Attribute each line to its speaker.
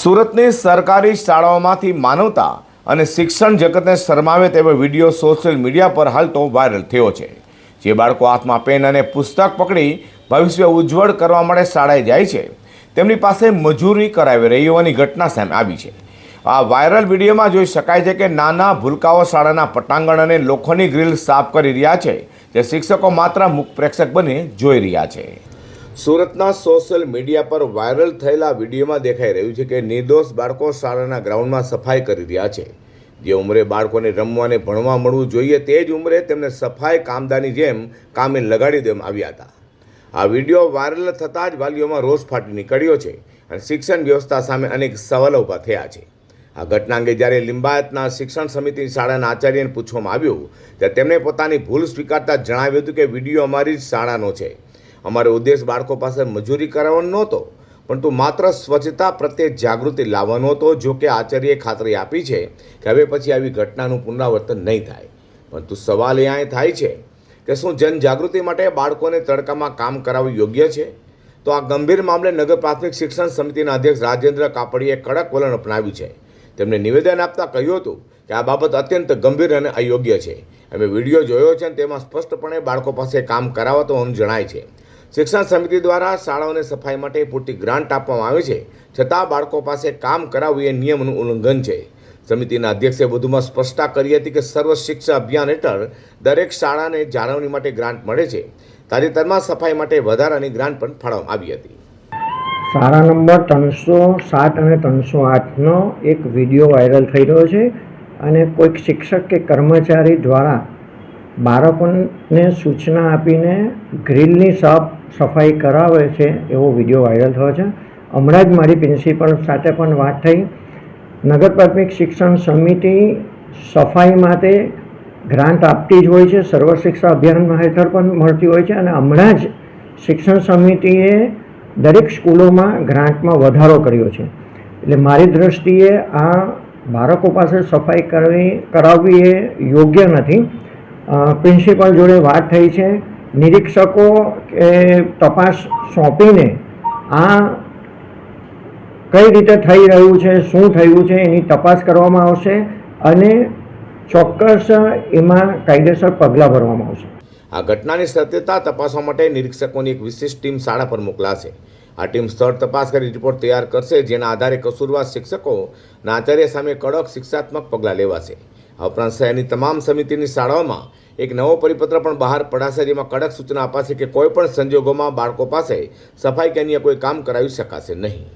Speaker 1: સુરતની સરકારી શાળાઓમાંથી માનવતા અને શિક્ષણ જગતને શરમાવે તેવો વીડિયો સોશિયલ મીડિયા પર હાલ તો વાયરલ થયો છે. જે બાળકો હાથમાં પેન અને પુસ્તક પકડી ભવિષ્ય ઉજ્જવળ કરવા માટે શાળાએ જાય છે, તેમની પાસે મજૂરી કરાવી રહી હોવાની ઘટના સામે આવી છે. આ વાયરલ વિડીયોમાં જોઈ શકાય છે કે નાના ભૂલકાઓ શાળાના પટાંગણ અને લોખંડની ગ્રીલ સાફ કરી રહ્યા છે, જે શિક્ષકો માત્ર મુખ પ્રેક્ષક બની જોઈ રહ્યા છે. સુરતના સોશિયલ મીડિયા પર વાયરલ થયેલા વિડીયોમાં દેખાઈ રહ્યું છે કે નિર્દોષ બાળકો શાળાના ગ્રાઉન્ડમાં સફાઈ કરી રહ્યા છે. જે ઉંમરે બાળકોને રમવાને ભણવા મળવું જોઈએ તે જ ઉંમરે તેમને સફાઈ કામદારની જેમ કામે લગાડી દેવામાં આવ્યા હતા. આ વીડિયો વાયરલ થતાં જ વાલીઓમાં રોષ ફાટી નીકળ્યો છે અને શિક્ષણ વ્યવસ્થા સામે અનેક સવાલો ઊભા થયા છે. આ ઘટના અંગે જ્યારે લિંબાયતના શિક્ષણ સમિતિની શાળાના આચાર્યને પૂછવામાં આવ્યું, ત્યારે તેમણે પોતાની ભૂલ સ્વીકારતા જણાવ્યું હતું કે વીડિયો અમારી જ શાળાનો છે. અમારો ઉદ્દેશ બાળકો પાસે મજૂરી કરાવવાનો નહોતો, પરંતુ માત્ર સ્વચ્છતા પ્રત્યે જાગૃતિ લાવવાનો હતો, જો કે આચાર્યએ ખાતરી આપી છે કે હવે પછી આવી ઘટનાનું પુનરાવર્તન નહીં થાય. પરંતુ સવાલ એ થાય છે કે શું જનજાગૃતિ માટે બાળકોને તડકામાં કામ કરાવવું યોગ્ય છે? તો આ ગંભીર મામલે નગર પ્રાથમિક શિક્ષણ સમિતિના અધ્યક્ષ રાજેન્દ્ર કાપડીએ કડક વલણ અપનાવ્યું છે. તેમણે નિવેદન આપતા કહ્યું હતું કે આ બાબત અત્યંત ગંભીર અને અયોગ્ય છે. અમે વીડિયો જોયો છે અને તેમાં સ્પષ્ટપણે બાળકો પાસે કામ કરાવતો હોવાનું જણાય છે. શિક્ષણ સમિતિ દ્વારા શાળાઓને સફાઈ માટે પૂરતી ગ્રાન્ટ આપવામાં આવે છે. છતાં બાળકો પાસે કામ કરાવવું એ નિયમનું ઉલ્લંઘન છે. સમિતિના અધ્યક્ષે વધુમાં સ્પષ્ટતા કરી હતી કે સર્વ શિક્ષા અભિયાન હેઠળ દરેક શાળાને જાળવણી માટે ગ્રાન્ટ મળે છે. તાજેતરમાં સફાઈ માટે વધારાની ગ્રાન્ટ પણ ફાળવવામાં આવી હતી.
Speaker 2: શાળા નંબર ત્રણસો સાત અને ત્રણસો આઠનો એક વીડિયો વાયરલ થઈ રહ્યો છે અને કોઈક શિક્ષક કે કર્મચારી દ્વારા બાળકોને સૂચના આપીને ગ્રીલની સાફ સફાઈ કરાવે છે એવો વીડિયો વાયરલ થયો છે. હમણાં જ મારી પ્રિન્સિપલ સાથે પણ વાત થઈ. નગર પ્રાથમિક શિક્ષણ સમિતિ સફાઈ માટે ગ્રાન્ટ આપતી જ હોય છે. સર્વ શિક્ષા અભિયાન હેઠળ પણ મળતી હોય છે અને હમણાં જ શિક્ષણ સમિતિએ દરેક સ્કૂલોમાં ગ્રાન્ટમાં વધારો કર્યો છે. એટલે મારી દૃષ્ટિએ આ બાળકો પાસે સફાઈ કરવી, કરાવવી એ યોગ્ય નથી. પ્રિન્સિપલ જોડે વાત થઈ છે. નિરીક્ષકો કે તપાસ સોંપીને આ કઈ રીતે થઈ રહ્યું છે, શું થયું છે, એની તપાસ કરવામાં આવશે અને ચોક્કસ એમાં કાયદેસર પગલાં ભરવામાં આવશે.
Speaker 1: આ ઘટનાની સત્યતા તપાસવા માટે નિરીક્ષકોની એક વિશેષ ટીમ શાળા પર મોકલાશે. આ ટીમ સ્થળ તપાસ કરી રિપોર્ટ તૈયાર કરશે, જેના આધારે કસૂરવાર શિક્ષકો અને આચાર્ય સામે કડક શિક્ષાત્મક પગલાં લેવાશે. આ ઉપરાંત શહેરની તમામ સમિતિની શાળાઓમાં એક નવો પરિપત્ર પણ બહાર પડાશે, જેમાં કડક સૂચના અપાશે કે કોઈપણ સંજોગોમાં બાળકો પાસે સફાઈ કે અન્ય કોઈ કામ કરાવી શકાશે નહીં.